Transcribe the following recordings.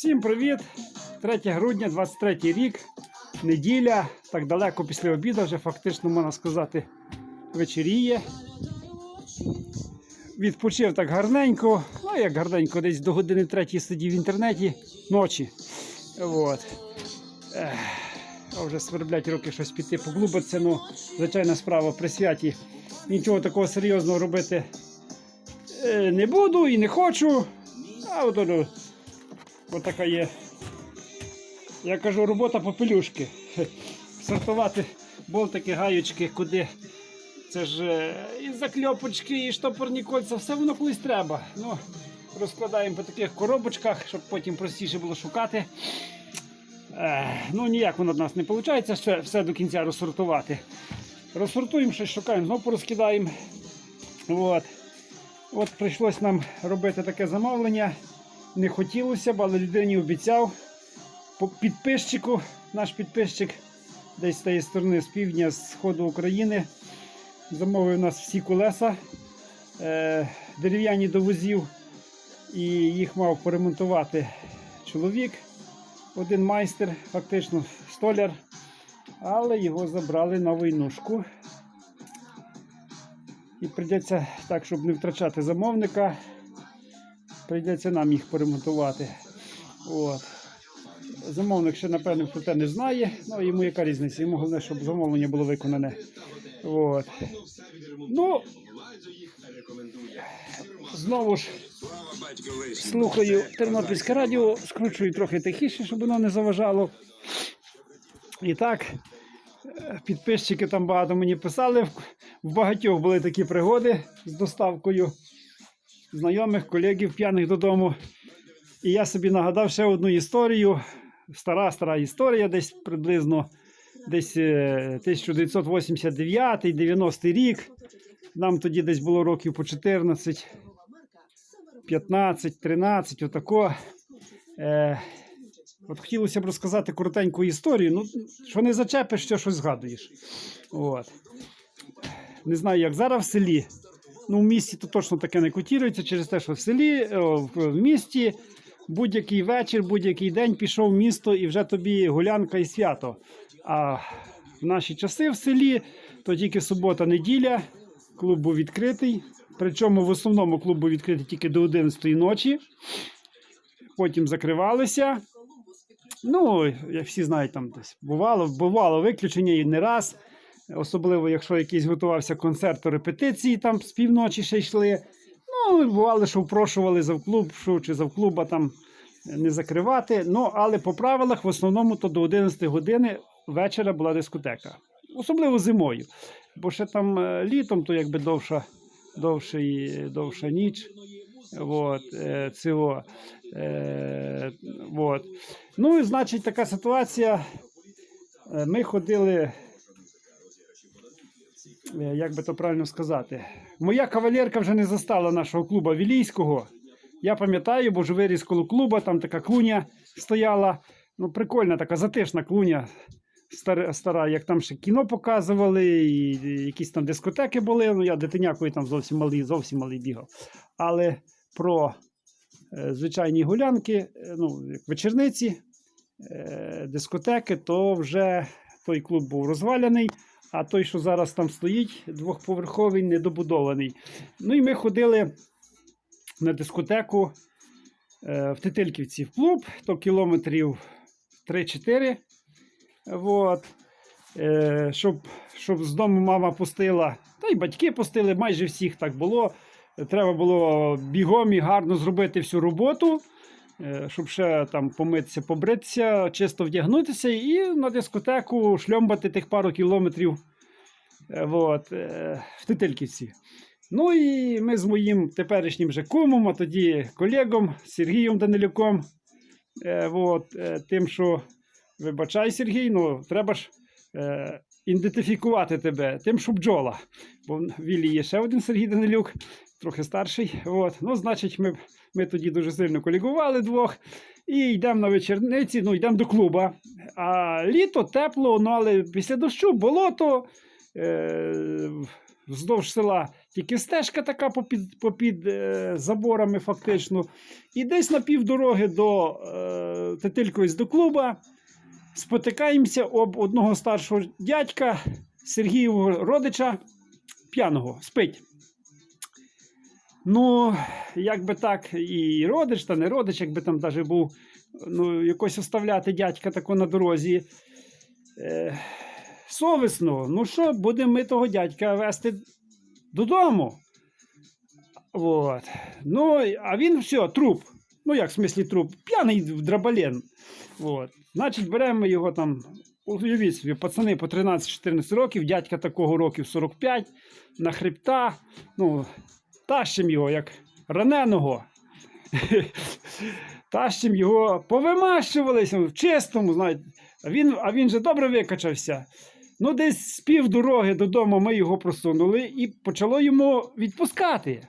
Всім привіт! 3 грудня, 23 рік, неділя, так далеко після обіду, вже фактично можна сказати, вечеріє. Відпочив так гарненько, ну як гарненько, десь до години 3 сидів в інтернеті ночі. От. А вже сверблять руки щось піти поглубитися, ну, звичайна справа при святі. Нічого такого серйозного робити е, не буду і не хочу. А от воно, от така є. Я кажу, робота попелюшки. Сортувати болтики, гаючки, куди. Це ж е, і закльопочки, і штопорні кольця, все воно колись треба. Ну, розкладаємо по таких коробочках, щоб потім простіше було шукати. Ех, ну ніяк воно в нас не виходить, все, все до кінця розсортувати. Розсортуємо, щось шукаємо, знову порозкидаємо. От. От прийшлось нам робити таке замовлення. Не хотілося б, але людині обіцяв. По підписчику, наш підписчик десь з тієї сторони, з півдня, з сходу України. Замовив у нас всі колеса е, дерев'яні до возів. І їх мав поремонтувати чоловік, один майстер, фактично столяр. Але його забрали на войнушку. І прийдеться так, щоб не втрачати замовника. Прийдеться нам їх поремонтувати. От. Замовник ще, напевно, про те не знає. Ну, йому яка різниця? Йому головне, щоб замовлення було виконане. От. Ну, знову ж слухаю Тернопільське радіо, скручую трохи тихіше, щоб воно не заважало. І так, підписчики там багато мені писали. В багатьох були такі пригоди з доставкою знайомих, колегів п'яних додому. І я собі нагадав ще одну історію. Стара стара історія, десь приблизно десь е, 1989-90 рік. Нам тоді десь було років по 14, 15, 13, отако. Е, от хотілося б розказати коротеньку історію. Ну, що не зачепиш, що щось згадуєш. От. Не знаю, як зараз в селі. Ну, в місті то точно таке не котірується через те, що в селі, в місті будь-який вечір, будь-який день пішов в місто і вже тобі гулянка і свято. А в наші часи в селі то тільки субота, неділя, клуб був відкритий. Причому в основному клуб був відкритий тільки до 11 ночі. Потім закривалися. Ну, як всі знають, там десь бувало, бувало виключення і не раз. Особливо, якщо якийсь готувався концерт, то репетиції там з півночі ще йшли. Ну, бувало, що впрошували завклуб, що чи завклуба там не закривати. Ну, але по правилах, в основному, то до 11 години вечора була дискотека. Особливо зимою. Бо ще там е, літом, то якби довша, і- довша ніч. Вот, е, цього, е, вот. Ну і значить така ситуація. Е, Ми ходили як би то правильно сказати. Моя кавалерка вже не застала нашого клуба Вілійського. Я пам'ятаю, бо ж виріс коло клуба, там така клуня стояла. Ну, прикольна така затишна клуня. Стара, стара, як там ще кіно показували, і якісь там дискотеки були. Ну, я дитинякою там зовсім малий, зовсім малий бігав. Але про е, звичайні гулянки, е, ну, як вечірниці, е, дискотеки, то вже той клуб був розваляний. А той, що зараз там стоїть, двохповерховий, недобудований. Ну і ми ходили на дискотеку е, в Тетильківці в клуб, то кілометрів 3-4. Вот. Е, щоб, щоб з дому мама пустила, та й батьки пустили, майже всіх так було. Треба було бігом і гарно зробити всю роботу, щоб ще там помитися, побритися, чисто вдягнутися і на дискотеку шльомбати тих пару кілометрів е, вот, е, в Тетильківці. Ну і ми з моїм теперішнім же кумом, а тоді колегом Сергієм Данилюком. Е, е, тим, що вибачай, Сергій, ну треба ж е, ідентифікувати тебе, тим, що бджола. Бо в Віллі є ще один Сергій Данилюк, трохи старший. От. Ну, значить, ми, ми тоді дуже сильно колігували двох. І йдемо на вечірниці, ну йдемо до клуба. А літо тепло, ну але після дощу болото е, вздовж села тільки стежка така попід, попід е, заборами, фактично. І десь на півдороги до е, Тетилькось до клуба спотикаємося об одного старшого дядька Сергієвого родича п'яного, спить. Ну, як би так, і родич, та не родич, якби там навіть був, ну, якось оставляти дядька тако на дорозі. Е, совісно, ну що, будемо ми того дядька вести додому. Вот. Ну, а він все, труп. Ну, як в смислі труп? П'яний драбален. Вот. Значить, беремо його там, уявіть собі, пацани по 13-14 років, дядька такого років 45, на хребта. Ну, тащим його як раненого. Тащим його, повимащувалися в чистому, знаєте. А він, а він же добре викачався. Ну, десь з півдороги додому ми його просунули і почало йому відпускати.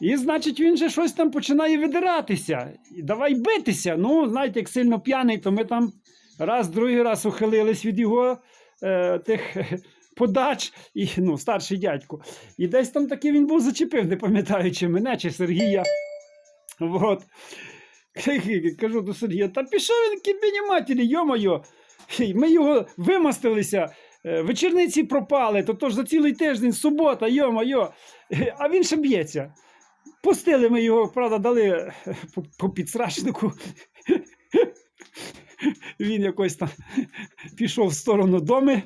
І, значить, він же щось там починає видиратися. І давай битися. Ну, знаєте, як сильно п'яний, то ми там раз, другий раз ухилились від його е, тих подач, і, ну, старший дядько. І десь там таки він був зачепив, не пам'ятаю, чи мене, чи Сергія. Вот. Кажу до Сергія, та пішов він кібіні матері, йо-моє. Ми його вимастилися, е, вечірниці пропали, то тож за цілий тиждень, субота, йо-моє. А він ще б'ється. Пустили ми його, правда, дали е, по підсрачнику. Він якось там пішов в сторону доми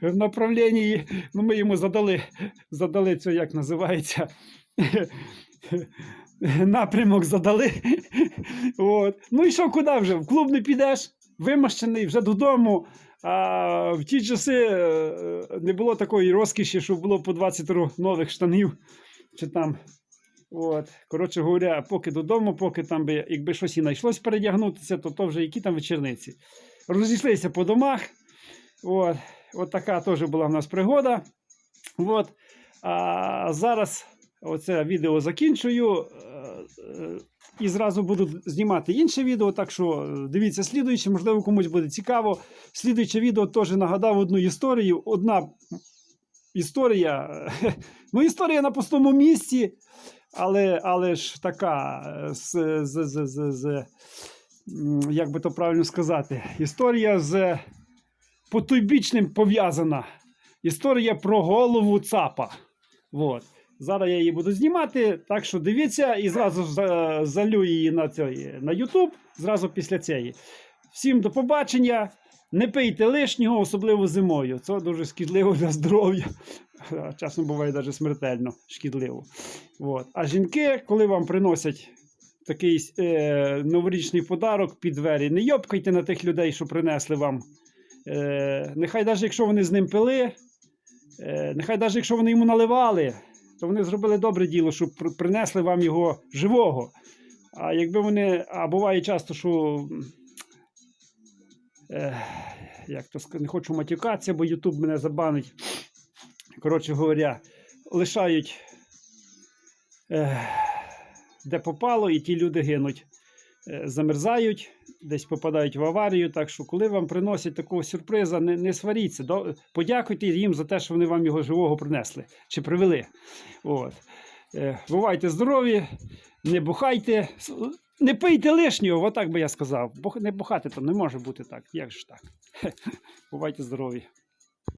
в направлінні. Ну, ми йому задали, задали це, як називається. Напрямок задали. От. Ну і що, куди вже? В клуб не підеш, вимащений вже додому. А в ті часи е, не було такої розкіші, що було по 20 нових штанів. Чи там. От. Коротше говоря, поки додому, поки там би, якби щось і знайшлось передягнутися, то то вже які там вечірниці. Розійшлися по домах. От. От така теж була в нас пригода. От. А зараз оце відео закінчую. е, е, І зразу буду знімати інше відео. Так що е, дивіться слідуюче, можливо, комусь буде цікаво. Слідуюче відео теж нагадав одну історію. Одна історія. Ну, історія на пустому місці, але, але ж така е, з, з, з, з, з як би то правильно сказати, історія з потойбічним пов'язана. Історія про голову ЦАПа. Вот. Зараз я її буду знімати, так що дивіться і зразу за- залю її на, цей, на YouTube, зразу після цієї. Всім до побачення. Не пийте лишнього, особливо зимою. Це дуже шкідливо для здоров'я. Часом буває навіть смертельно шкідливо. От. А жінки, коли вам приносять такий е, новорічний подарок під двері, не йопкайте на тих людей, що принесли вам. Е, нехай навіть якщо вони з ним пили, е, нехай навіть якщо вони йому наливали, то вони зробили добре діло, що принесли вам його живого. А якби вони, а буває часто, що. Е, як то сказати, не хочу матюкатися, бо Ютуб мене забанить. Коротше говоря, лишають де попало, і ті люди гинуть. Е, замерзають, десь попадають в аварію. Так що, коли вам приносять такого сюрприза, не, не сваріться. До, подякуйте їм за те, що вони вам його живого принесли чи привели. От. Е, бувайте здорові, не бухайте, не пийте лишнього, отак би я сказав. Не бухати то не може бути так. Як ж так? Бувайте здорові.